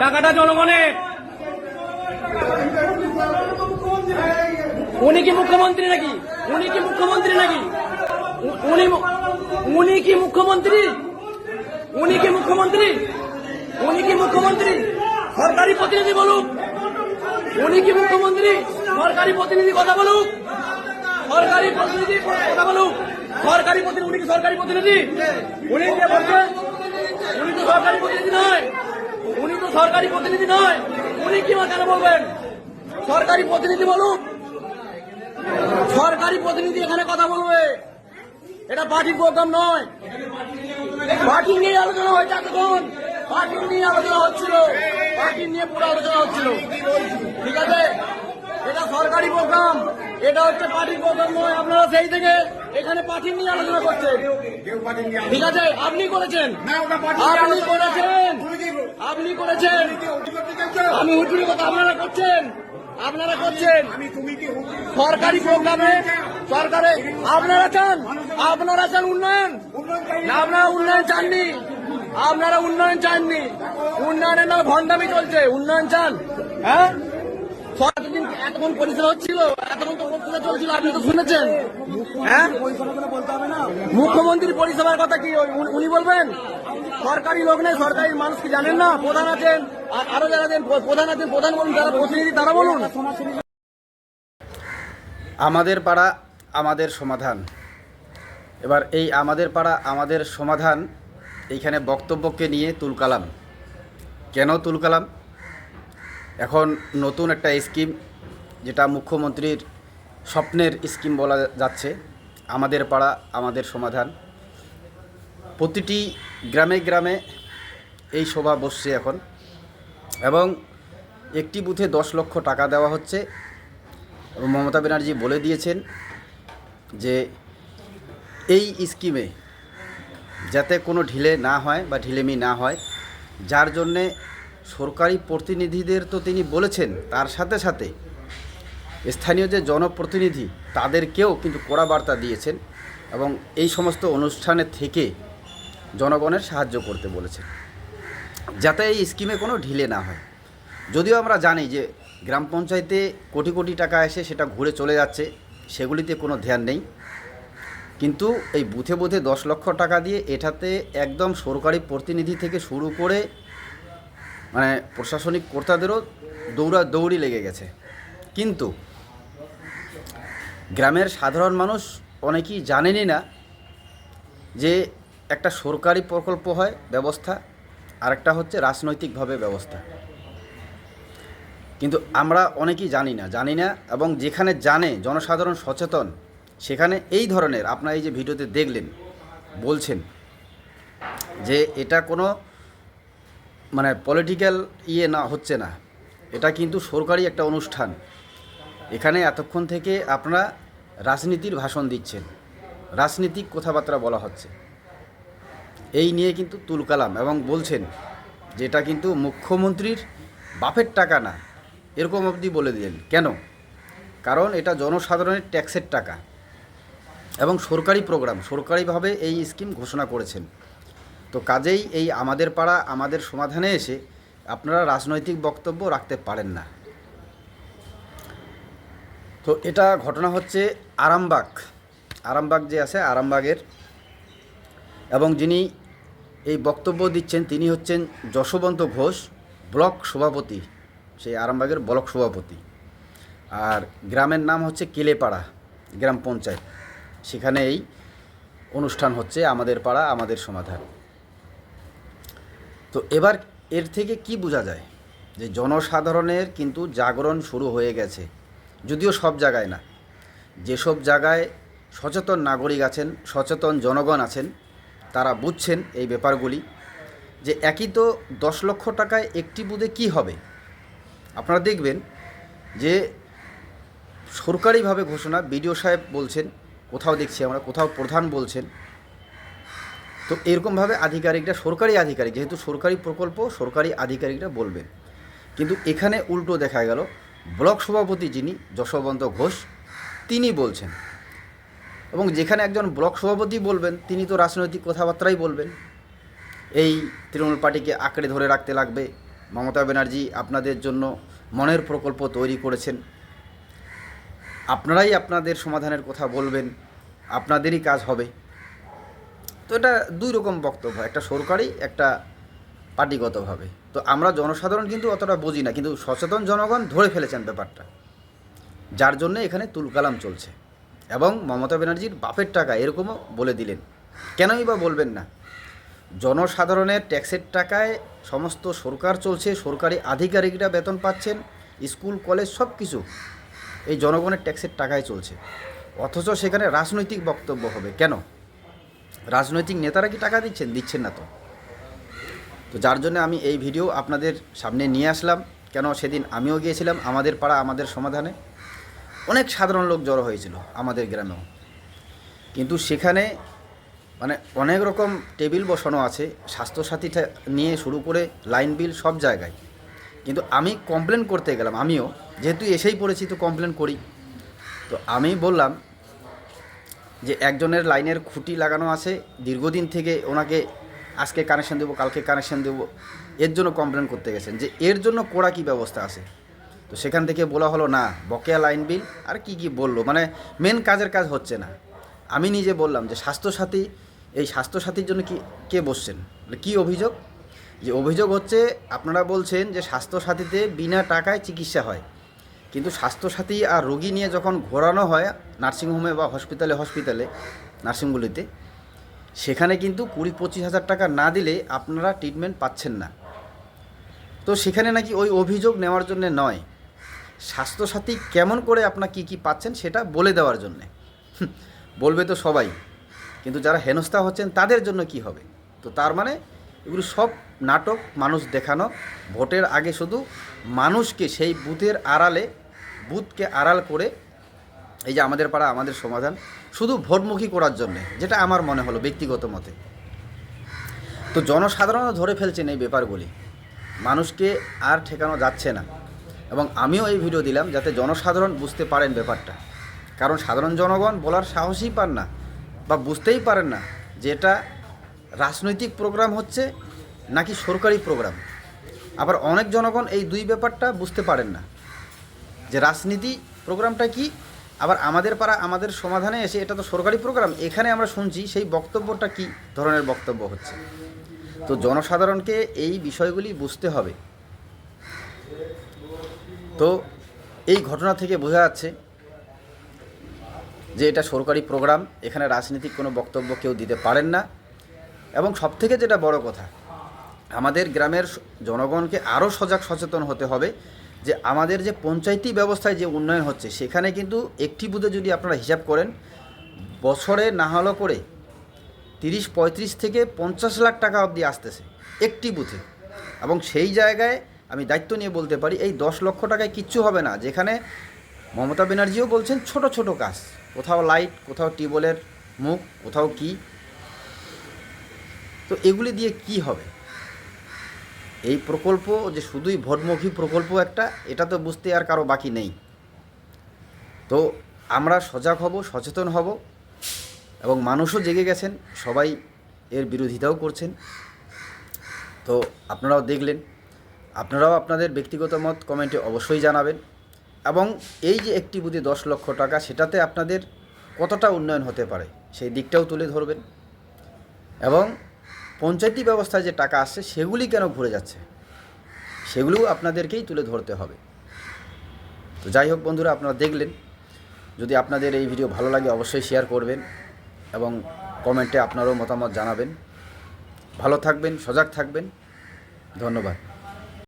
টাকাটা জনগণের উনি কি মুখ্যমন্ত্রী নাকি? উনি কি মুখ্যমন্ত্রী নাকি? উনি উনি কি মুখ্যমন্ত্রী? উনি কি মুখ্যমন্ত্রী? উনি কি মুখ্যমন্ত্রী? সরকারি প্রতিনিধি বলুক। উনি কি মুখ্যমন্ত্রী? সরকারি প্রতিনিধি কথা বলুক। সরকারি প্রতিনিধি কথা বলুক। সরকারি প্রতিনিধি, উনি কি সরকারি প্রতিনিধি? উনি উনি তো সরকারি প্রতিনিধি নয়। সরকারি প্রতিনিধি নয়, উনি কি কেন বলবেন? সরকারি প্রতিনিধি বলুক সরকারি প্রতিনিধি এখানে কথা বলবে। এটা পার্টির প্রোগ্রাম নয়। পার্টি নিয়ে আলোচনা হয়েছে এতক্ষণ। পার্টি নিয়ে আলোচনা হচ্ছিল। পার্টি নিয়ে পুরো আলোচনা হচ্ছিল। ঠিক আছে? এটা সরকারি প্রোগ্রাম। এটা হচ্ছে পার্টির প্রোগ্রাম নয় আপনারা সেই থেকে এখানে পার্টি নিয়ে আলোচনা করছেন। ঠিক আছে? আপনি করেছেন। আপনি করেছেন। আপনি করেছেন। আমি হুজুরি কথা আপনারা করছেন। আপনারা করছেন। সরকারি প্রোগ্রামে সরকারে আপনারা চান? আপনারা চান উন্নয়ন? না আপনারা উন্নয়ন চাননি। আপনারা উন্নয়ন চাননি। উন্নয়নের নামে ভণ্ডামি চলছে। উন্নয়ন চান। হ্যাঁ? হ্যাঁ? মুখ্যমন্ত্রী পরিষেবার কথা কি উনি বলবেন? সরকারি লোক নেই, সরকারি মানুষ কি জানেন না? প্রধান আছেন, আর- আরও যারা প্রধান আছেন, প্রধান বলুন, যারা প্রতিনিধি, তারা বলুন। আমাদের পাড়া, আমাদের সমাধান। এবার এই আমাদের পাড়া, আমাদের সমাধান, এইখানে বক্তব্যকে নিয়ে তুলকালাম। কেন তুলকালাম? এখন নতুন একটা স্কিম যেটা মুখ্যমন্ত্রীর স্বপ্নের স্কিম বলা যাচ্ছে, আমাদের পাড়া, আমাদের সমাধান। প্রতিটি গ্রামে গ্রামে এই সভা বসছে এখন এবং একটি বুথে দশ লক্ষ টাকা দেওয়া হচ্ছে। মমতা ব্যানার্জি বলে দিয়েছেন যে এই স্কিমে যাতে কোনো ঢিলে না হয় বা ঢিলেমি না হয়, যার জন্যে সরকারি প্রতিনিধিদের তো তিনি বলেছেন, তার সাথে সাথে স্থানীয় যে জনপ্রতিনিধি, তাদেরকেও কিন্তু কড়া বার্তা দিয়েছেন এবং এই সমস্ত অনুষ্ঠানে থেকে জনগণের সাহায্য করতে বলেছেন। যাতে এই স্কিমে কোনো ঢিলে না হয়। যদিও আমরা জানি যে গ্রাম পঞ্চায়েতে কোটি কোটি টাকা এসে সেটা ঘুরে চলে যাচ্ছে, সেগুলিতে কোনো ধ্যান নেই। কিন্তু এই বুথে বুথে দশ লক্ষ টাকা দিয়ে এটাতে একদম সরকারি প্রতিনিধি থেকে শুরু করে মানে প্রশাসনিক কর্তাদেরও দৌড়া দৌড়ি লেগে গেছে। কিন্তু গ্রামের সাধারণ মানুষ অনেকেই জানেনই না যে একটা সরকারি প্রকল্প হয় ব্যবস্থা, আরেকটা হচ্ছে রাজনৈতিকভাবে ব্যবস্থা। কিন্তু আমরা অনেকেই জানি না জানি না এবং যেখানে জানে জনসাধারণ সচেতন, সেখানে এই ধরনের আপনারা এই যে ভিডিওতে দেখলেন, বলছেন যে এটা কোনো মানে পলিটিক্যাল ইয়ে না, হচ্ছে না। এটা কিন্তু সরকারি একটা অনুষ্ঠান। এখানে এতক্ষণ থেকে আপনারা রাজনীতির ভাষণ দিচ্ছেন। রাজনীতিক কথাবার্তা বলা হচ্ছে। এই নিয়ে কিন্তু তুলকালাম এবং বলছেন যে এটা কিন্তু মুখ্যমন্ত্রীর বাপের টাকা না। এরকম অবধি বলে দিলেন। কেন? কারণ এটা জনসাধারণের ট্যাক্সের টাকা। এবং সরকারি প্রোগ্রাম সরকারিভাবে এই স্কিম ঘোষণা করেছেন। তো কাজেই এই আমাদের পাড়া, আমাদের সমাধানে এসে আপনারা রাজনৈতিক বক্তব্য রাখতে পারেন না। তো এটা ঘটনা হচ্ছে আরামবাগ। আরামবাগ যে আছে, আরামবাগের। এবং যিনি এই বক্তব্য দিচ্ছেন, তিনি হচ্ছেন যশবন্ত ঘোষ, ব্লক সভাপতি। সেই আরামবাগের ব্লক সভাপতি। আর গ্রামের নাম হচ্ছে কেলেপাড়া, গ্রাম পঞ্চায়েত। সেখানে এই অনুষ্ঠান হচ্ছে আমাদের পাড়া, আমাদের সমাধান। তো এবার এর থেকে কি বোঝা যায়? যে জনসাধারণের কিন্তু জাগরণ শুরু হয়ে গেছে, যদিও সব জায়গায় না। যেসব জায়গায় সচেতন নাগরিক আছেন, সচেতন জনগণ আছেন, তারা বুঝছেন এই ব্যাপারগুলি যে একই তো দশ লক্ষ টাকায় একটি বুধে কি হবে? আপনারা দেখবেন যে সরকারিভাবে ঘোষণা, বিডিও সাহেব বলছেন, কোথাও দেখছি আমরা, কোথাও প্রধান বলছেন তো এরকমভাবে আধিকারিকরা, সরকারি আধিকারিক, যেহেতু সরকারি প্রকল্প, সরকারি আধিকারিকরা বলবেন। কিন্তু এখানে উল্টো দেখা গেল, ব্লক সভাপতি যিনি, যশবন্ত ঘোষ, তিনি বলছেন। এবং যেখানে একজন ব্লক সভাপতি বলবেন, তিনি তো রাজনৈতিক কথাবার্তাই বলবেন। এই তৃণমূল পার্টিকে আঁকড়ে ধরে রাখতে লাগবে। মমতা ব্যানার্জি আপনাদের জন্য মনের প্রকল্প তৈরি করেছেন। আপনারাই আপনাদের সমাধানের কথা বলবেন। আপনাদেরই কাজ হবে। তো এটা দুই রকম বক্তব্য, একটা সরকারি, একটা পার্টিগতভাবে। তো আমরা জনসাধারণ কিন্তু অতটা বুঝি না, কিন্তু সচেতন জনগণ ধরে ফেলেছেন ব্যাপারটা। যার জন্য এখানে তুলকালাম চলছে। এবং মমতা ব্যানার্জির বাপের টাকা এরকমও বলে দিলেন। কেনই বা বলবেন না? জনসাধারণের ট্যাক্সের টাকায় সমস্ত সরকার চলছে, সরকারি আধিকারিকরা বেতন পাচ্ছেন, স্কুল, কলেজ সব কিছু এই জনগণের ট্যাক্সের টাকায় চলছে। অথচ সেখানে রাজনৈতিক বক্তব্য হবে। কেন? রাজনৈতিক নেতারা কি টাকা দিচ্ছেন? দিচ্ছেন না তো। তো যার জন্য আমি এই ভিডিও আপনাদের সামনে নিয়ে আসলাম। কেন সেদিন আমিও গিয়েছিলাম আমাদের পাড়া, আমাদের সমাধানে। অনেক সাধারণ লোক জড়ো হয়েছিল আমাদের গ্রামেও। কিন্তু সেখানে মানে অনেক রকম টেবিল বসানো আছে স্বাস্থ্যসাথী থে- নিয়ে শুরু করে লাইন বিল সব জায়গায়। কিন্তু আমি কমপ্লেন করতে গেলাম, আমিও। যেহেতু এসেই পড়েছি, তো কমপ্লেন করি। তো আমি বললাম যে একজনের লাইনের খুঁটি লাগানো আছে দীর্ঘদিন থেকে ওনাকে আজকে কানেকশন দেবো কালকে কানেকশন দেবো এর জন্য কমপ্লেন করতে গেছেন। যে এর জন্য কড়া কী ব্যবস্থা আছে? তো সেখান থেকে বলা হলো না বকেয়া লাইন বিল আর কি কি বলল? মানে মেন কাজের কাজ হচ্ছে না। আমি নিজে বললাম যে স্বাস্থ্যসাথী এই স্বাস্থ্যসাথীর জন্য কি কে বসছেন? বলে, কি অভিযোগ? যে অভিযোগ হচ্ছে আপনারা বলছেন যে স্বাস্থ্যসাথীতে বিনা টাকায় চিকিৎসা হয়। কিন্তু স্বাস্থ্যসাথী আর রোগী নিয়ে যখন ঘোরানো হয় নার্সিংহোমে বা হসপিটালে হসপিটালে, নার্সিংগুলিতে, সেখানে কিন্তু কুড়ি পঁচিশ হাজার টাকা না দিলে আপনারা ট্রিটমেন্ট পাচ্ছেন না। তো সেখানে নাকি ওই অভিযোগ নেওয়ার জন্য নয়। স্বাস্থ্যসাথী কেমন করে আপনার কি কি পাচ্ছেন সেটা বলে দেওয়ার জন্যে। বলবে তো সবাই। কিন্তু যারা হেনস্থা হচ্ছেন তাদের জন্য কি হবে? তো তার মানে এগুলো সব নাটক, মানুষ দেখানো। ভোটের আগে শুধু মানুষকে সেই বুথের আড়ালে, বুথকে আড়াল করে এই যে আমাদের পাড়া, আমাদের সমাধান, শুধু ভোটমুখী করার জন্যে, যেটা আমার মনে হলো ব্যক্তিগত মতে। তো জনসাধারণও ধরে ফেলছেন এই ব্যাপারগুলি। মানুষকে আর ঠেকানো যাচ্ছে না। এবং আমিও এই ভিডিও দিলাম যাতে জনসাধারণ বুঝতে পারেন ব্যাপারটা। কারণ সাধারণ জনগণ বলার সাহসই পান না, বা বুঝতেই পারেন না যে এটা রাজনৈতিক প্রোগ্রাম হচ্ছে নাকি সরকারি প্রোগ্রাম? আবার অনেক জনগণ এই দুই ব্যাপারটা বুঝতে পারেন না। যে রাজনীতি প্রোগ্রামটা কি? আবার আমাদের পাড়া আমাদের সমাধানে এসে এটা তো সরকারি প্রোগ্রাম, এখানে আমরা শুনছি সেই বক্তব্যটা কি ধরনের বক্তব্য হচ্ছে? তো জনসাধারণকে এই বিষয়গুলি বুঝতে হবে। তো এই ঘটনা থেকে বোঝা যাচ্ছে যে এটা সরকারি প্রোগ্রাম, এখানে রাজনীতিক কোনো বক্তব্য কেউ দিতে পারেন না। এবং সবথেকে যেটা বড় কথা, আমাদের গ্রামের জনগণকে আরও সজাগ সচেতন হতে হবে যে আমাদের যে পঞ্চায়েতি ব্যবস্থায় যে উন্নয়ন হচ্ছে, সেখানে কিন্তু একটি বুথে যদি আপনারা হিসাব করেন, বছরে না হলো করে তিরিশ, পঁয়ত্রিশ থেকে পঞ্চাশ লাখ টাকা অবধি আসতেছে একটি বুথে। এবং সেই জায়গায় আমি দায়িত্ব নিয়ে বলতে পারি, এই দশ লক্ষ টাকায় কিচ্ছু হবে না। যেখানে মমতা ব্যানার্জিও বলছেন, ছোট ছোট কাজ, কোথাও লাইট, কোথাও টিউবওয়েলের মুখ, কোথাও কি তো এগুলি দিয়ে কি হবে? এই প্রকল্প যে শুধুই ভোটমুখী প্রকল্প একটা, এটা তো বুঝতে আর কারও বাকি নেই। তো আমরা সজাগ হব, সচেতন হব এবং মানুষও জেগে গেছেন, সবাই এর বিরোধিতাও করছেন। তো আপনারাও দেখলেন, আপনারাও আপনাদের ব্যক্তিগত মত কমেন্টে অবশ্যই জানাবেন এবং এই যে একটি বুদ্ধি দশ লক্ষ টাকা, সেটাতে আপনাদের কতটা উন্নয়ন হতে পারে, সেই দিকটাও তুলে ধরবেন। এবং পঞ্চায়েতি ব্যবস্থায় যে টাকা আসছে, সেগুলি কেন ঘুরে যাচ্ছে? সেগুলোও আপনাদেরকেই তুলে ধরতে হবে। তো যাই হোক বন্ধুরা, আপনারা দেখলেন। যদি আপনাদের এই ভিডিও ভালো লাগে, অবশ্যই শেয়ার করবেন এবং কমেন্টে আপনারও মতামত জানাবেন। ভালো থাকবেন, সজাগ থাকবেন। ধন্যবাদ।